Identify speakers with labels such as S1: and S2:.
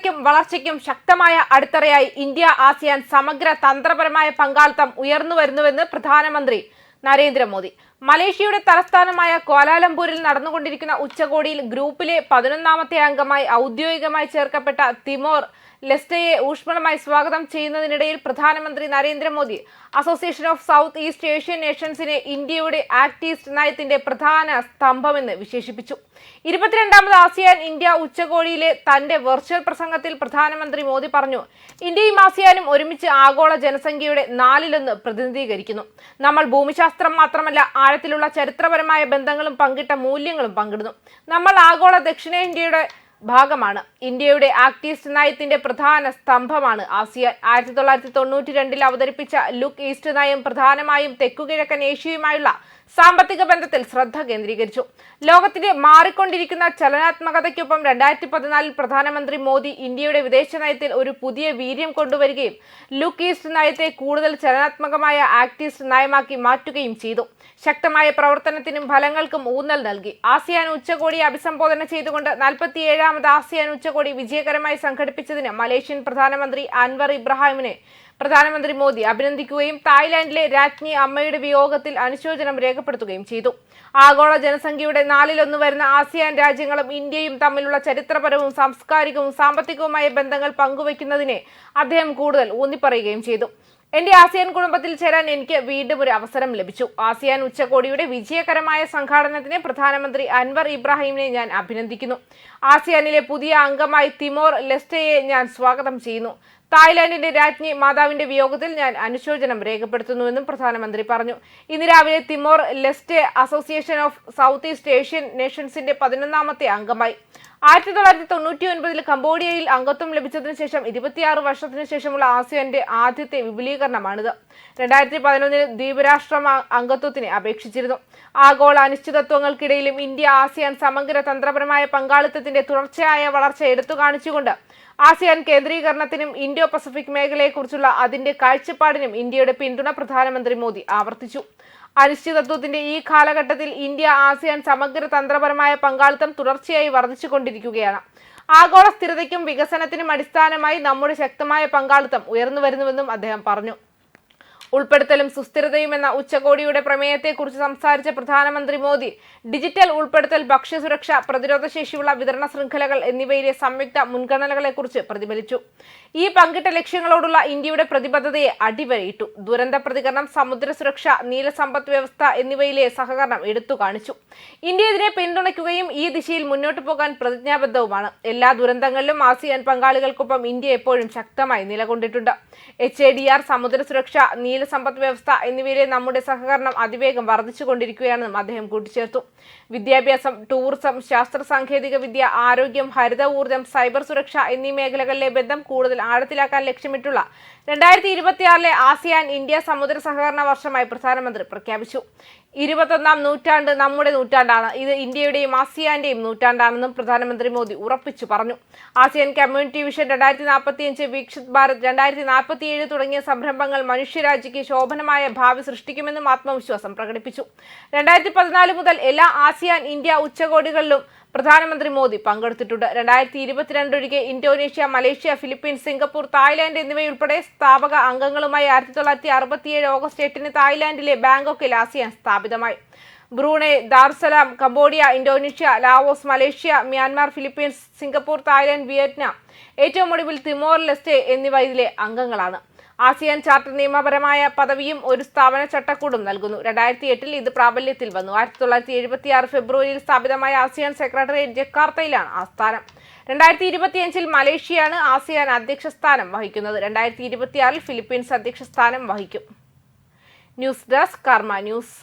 S1: സ്ഥിരതയ്ക്കും വളർച്ചയ്ക്കും ശക്തമായ അടിത്തറയായി India ASEAN സമഗ്ര തന്ത്രപരമായ പങ്കാളിത്തം ഉയർന്നു വരുന്നുവെന്ന് പ്രധാനമന്ത്രി നരേന്ദ്രമോദി. മലേഷ്യയുടെ തലസ്ഥാനമായ ക്വാലാലംപൂരിൽ നടന്നുകൊണ്ടിരിക്കുന്ന ഉച്ചകോടിയിൽ ഗ്രൂപ്പിലെ പതിനൊന്നാമത്തെ അംഗമായി ഔദ്യോഗികമായി ചേർക്കപ്പെട്ട തിമോർ ലെസ്റ്റയെ ഊഷ്മളമായി സ്വാഗതം ചെയ്യുന്നതിനിടയിൽ പ്രധാനമന്ത്രി Narendra Modi association of south east Asian നേഷൻസിനെ ഇന്ത്യയുടെ ആക്ട് ഈസ്റ്റ് നയത്തിന്റെ പ്രധാന സ്തംഭമെന്ന് വിശേഷിപ്പിച്ചു. ഇരുപത്തിരണ്ടാമത് ആസിയാൻ ഇന്ത്യ ഉച്ചകോടിയിലെ തന്റെ വെർച്വൽ പ്രസംഗത്തിൽ പ്രധാനമന്ത്രി മോദി പറഞ്ഞു ഇന്ത്യയും ആസിയാനും ഒരുമിച്ച് ആഗോള ജനസംഖ്യയുടെ നാലിലൊന്ന് പ്രതിനിധീകരിക്കുന്നു. നമ്മൾ ഭൂമിശാസ്ത്രം മാത്രമല്ല ആഴത്തിലുള്ള ചരിത്രപരമായ ബന്ധങ്ങളും പങ്കിട്ട മൂല്യങ്ങളും പങ്കിടുന്നു. നമ്മൾ ആഗോള ദക്ഷിണേന്ത്യയുടെ ഭാഗമാണ്. ഇന്ത്യയുടെ ആക്ടിസ്റ്റ് നയത്തിന്റെ പ്രധാന സ്തംഭമാണ്. ആസിയാൻ ആയിരത്തി തൊള്ളായിരത്തി തൊണ്ണൂറ്റി രണ്ടിൽ അവതരിപ്പിച്ച ലുക്ക് ഈസ്റ്റ് നയം പ്രധാനമായും തെക്കുകിഴക്കൻ ഏഷ്യയുമായുള്ള സാമ്പത്തിക ബന്ധത്തിൽ ശ്രദ്ധ കേന്ദ്രീകരിച്ചു. ലോകത്തിന്റെ മാറിക്കൊണ്ടിരിക്കുന്ന ചലനാത്മകതയ്ക്കൊപ്പം രണ്ടായിരത്തി പതിനാലിൽ പ്രധാനമന്ത്രി മോദി ഇന്ത്യയുടെ വിദേശ നയത്തിൽ ഒരു പുതിയ വീര്യം കൊണ്ടുവരികയും ലുക്ക് ഈസ്റ്റ് നയത്തെ കൂടുതൽ ചലനാത്മകമായ ആക്ടിസ്റ്റ് നയമാക്കി മാറ്റുകയും ചെയ്തു. ശക്തമായ പ്രവർത്തനത്തിനും ഫലങ്ങൾക്കും ഊന്നൽ നൽകി. ആസിയാൻ ഉച്ചകോടിയെ അഭിസംബോധന ചെയ്തുകൊണ്ട് നാൽപ്പത്തിയേഴാമത് ആസിയാൻ ഉച്ചകോടി വിജയകരമായി സംഘടിപ്പിച്ചതിന് മലേഷ്യൻ പ്രധാനമന്ത്രി അൻവർ ഇബ്രാഹിമിനെ പ്രധാനമന്ത്രി മോദി അഭിനന്ദിക്കുകയും തായ്ലാന്റിലെ രാജ്ഞി അമ്മയുടെ വിയോഗത്തിൽ അനുശോചനം രേഖപ്പെടുത്തുകയും ചെയ്തു. ആഗോള ജനസംഖ്യയുടെ നാലിലൊന്ന് വരുന്ന ആസിയാൻ രാജ്യങ്ങളും ഇന്ത്യയും തമ്മിലുള്ള ചരിത്രപരവും സാംസ്കാരികവും സാമ്പത്തികവുമായ ബന്ധങ്ങൾ പങ്കുവയ്ക്കുന്നതിനെ അദ്ദേഹം കൂടുതൽ ഊന്നിപ്പറയുകയും ചെയ്തു. എന്റെ ആസിയാൻ കുടുംബത്തിൽ ചേരാൻ എനിക്ക് വീണ്ടും ഒരു അവസരം ലഭിച്ചു. ആസിയാൻ ഉച്ചകോടിയുടെ വിജയകരമായ സംഘാടനത്തിന് പ്രധാനമന്ത്രി അൻവർ ഇബ്രാഹിമിനെ ഞാൻ അഭിനന്ദിക്കുന്നു. ആസിയാനിലെ പുതിയ അംഗമായി തിമോർ ലെസ്റ്റയെ ഞാൻ സ്വാഗതം ചെയ്യുന്നു. തായ്ലാന്റിന്റെ രാജ്ഞി മാതാവിന്റെ വിയോഗത്തിൽ ഞാൻ അനുശോചനം രേഖപ്പെടുത്തുന്നുവെന്നും പ്രധാനമന്ത്രി പറഞ്ഞു. ഇന്ന് രാവിലെ Timor Leste association of south east Asian നേഷൻസിന്റെ പതിനൊന്നാമത്തെ അംഗമായി. ആയിരത്തി തൊള്ളായിരത്തി തൊണ്ണൂറ്റി ഒൻപതിൽ കംബോഡിയയിൽ അംഗത്വം ലഭിച്ചതിനു ശേഷം ഇരുപത്തിയാറ് വർഷത്തിനു ശേഷമുള്ള ആസിയാന്റെ ആദ്യത്തെ വിപുലീകരണമാണിത്. രണ്ടായിരത്തി പതിനൊന്നിൽ ദ്വീപരാഷ്ട്രം അംഗത്വത്തിന് അപേക്ഷിച്ചിരുന്നു. ആഗോള അനിശ്ചിതത്വങ്ങൾക്കിടയിലും ഇന്ത്യ ആസിയാൻ സമഗ്ര തന്ത്രപരമായ പങ്കാളിത്തത്തിന്റെ തുടർച്ചയായ വളർച്ച എടുത്തു കാണിച്ചുകൊണ്ട് ആസിയാൻ കേന്ദ്രീകരണത്തിനും ഇൻഡോ പസഫിക് മേഖലയെക്കുറിച്ചുള്ള അതിന്റെ കാഴ്ചപ്പാടിനും ഇന്ത്യയുടെ പിന്തുണ പ്രധാനമന്ത്രി മോദി ആവർത്തിച്ചു. അനിശ്ചിതത്വത്തിന്റെ ഈ കാലഘട്ടത്തിൽ ഇന്ത്യ ആസിയാൻ സമഗ്ര തന്ത്രപരമായ പങ്കാളിത്തം തുടർച്ചയായി വർദ്ധിച്ചുകൊണ്ടിരിക്കുകയാണ്. ആഗോള സ്ഥിരതയ്ക്കും വികസനത്തിനും അടിസ്ഥാനമായി നമ്മുടെ ശക്തമായ പങ്കാളിത്തം ഉയർന്നു വരുന്നുവെന്നും അദ്ദേഹം പറഞ്ഞു. ഉൾപ്പെടുത്തലും സുസ്ഥിരതയും എന്ന ഉച്ചകോടിയുടെ പ്രമേയത്തെക്കുറിച്ച് സംസാരിച്ച പ്രധാനമന്ത്രി മോദി ഡിജിറ്റൽ ഉൾപ്പെടുത്തൽ ഭക്ഷ്യസുരക്ഷ പ്രതിരോധശേഷിയുള്ള വിതരണ ശൃംഖലകൾ എന്നിവയിലെ സംയുക്ത മുൻഗണനകളെക്കുറിച്ച് പ്രതിഫലിച്ചു. ഈ പങ്കിട്ട ലക്ഷ്യങ്ങളോടുള്ള ഇന്ത്യയുടെ പ്രതിബദ്ധതയെ അടിവരയിട്ടു. ദുരന്ത പ്രതികരണം സമുദ്ര സുരക്ഷ നീലസമ്പദ് വ്യവസ്ഥ എന്നിവയിലെ സഹകരണം എടുത്തു കാണിച്ചു. ഇന്ത്യ ഇതിനെ പിന്തുണയ്ക്കുകയും ഈ ദിശയിൽ മുന്നോട്ടു പോകാൻ പ്രതിജ്ഞാബദ്ധവുമാണ്. എല്ലാ ദുരന്തങ്ങളിലും ആസിയാൻ പങ്കാളികൾക്കൊപ്പം ഇന്ത്യ എപ്പോഴും ശക്തമായി നിലകൊണ്ടിട്ടുണ്ട്. എച്ച് എ ഡി ആർ സമുദ്ര സുരക്ഷ നീലസമ്പദ് വ്യവസ്ഥ എന്നിവയിലെ നമ്മുടെ സഹകരണം അതിവേഗം വർദ്ധിച്ചുകൊണ്ടിരിക്കുകയാണെന്നും അദ്ദേഹം കൂട്ടിച്ചേർത്തു. വിദ്യാഭ്യാസം ടൂറിസം ശാസ്ത്ര സാങ്കേതിക വിദ്യ ആരോഗ്യം ഹരിത ഊർജം സൈബർ സുരക്ഷ എന്നീ മേഖലകളിലെ ബന്ധം കൂടുതൽ ആഴത്തിലാക്കാൻ ലക്ഷ്യമിട്ടുള്ള രണ്ടായിരത്തി ഇരുപത്തിയാറിലെ ആസിയാൻ ഇന്ത്യ സമുദ്ര സഹകരണ വർഷമായി പ്രധാനമന്ത്രി പ്രഖ്യാപിച്ചു. ഇരുപത്തൊന്നാം നൂറ്റാണ്ട് നമ്മുടെ നൂറ്റാണ്ടാണ്. ഇത് ഇന്ത്യയുടെയും ആസിയാന്റെയും നൂറ്റാണ്ടാണെന്നും പ്രധാനമന്ത്രി മോദി ഉറപ്പിച്ചു പറഞ്ഞു. ആസിയൻ കമ്മ്യൂണിറ്റി വിഷൻ രണ്ടായിരത്തി നാൽപ്പത്തിയഞ്ച് വീക്ഷിത് ഭാരത് രണ്ടായിരത്തി നാൽപ്പത്തിയേഴ് തുടങ്ങിയ സംരംഭങ്ങൾ മനുഷ്യരാജ്യക്ക് ശോഭനമായ ഭാവി സൃഷ്ടിക്കുമെന്നും ആത്മവിശ്വാസം പ്രകടിപ്പിച്ചു. രണ്ടായിരത്തി പതിനാല് മുതൽ എല്ലാ ആസിയാൻ ഇന്ത്യ ഉച്ചകോടികളിലും പ്രധാനമന്ത്രി മോദി പങ്കെടുത്തിട്ടുണ്ട്. രണ്ടായിരത്തി ഇരുപത്തിരണ്ട് ഒഴികെ Indonesia Malaysia Philippines Singapore Thailand എന്നിവയുൾപ്പെടെ സ്ഥാപക അംഗങ്ങളുമായി ആയിരത്തി തൊള്ളായിരത്തി അറുപത്തിയേഴ് ഓഗസ്റ്റ് എട്ടിന് തായ്ലാന്റിലെ ബാങ്കോക്കിൽ ASEAN സ്ഥാപിതമായി. Brunei Darussalam Cambodia Indonesia Laos Malaysia Myanmar Philippines Singapore Thailand Vietnam ഏറ്റവും ഒടുവിൽ തിമോർ ലെസ്റ്റേ എന്നിവ ഇതിലെ അംഗങ്ങളാണ്. ആസിയാൻ ചാർട്ടർ നിയമപരമായ പദവിയും ഒരു സ്ഥാപന ചട്ടക്കൂടും നൽകുന്നു. രണ്ടായിരത്തി എട്ടിൽ ഇത് പ്രാബല്യത്തിൽ വന്നു. ആയിരത്തി തൊള്ളായിരത്തി എഴുപത്തി ആറ് ഫെബ്രുവരിയിൽ സ്ഥാപിതമായ ആസിയാൻ സെക്രട്ടറിയേറ്റ് ജക്കാർത്തയിലാണ് ആസ്ഥാനം രണ്ടായിരത്തി ഇരുപത്തിയഞ്ചിൽ മലേഷ്യയാണ് ആസിയാൻ അധ്യക്ഷ സ്ഥാനം വഹിക്കുന്നത്. രണ്ടായിരത്തി ഇരുപത്തിയാറിൽ ഫിലിപ്പീൻസ് അധ്യക്ഷ സ്ഥാനം വഹിക്കും. News desk Karma news.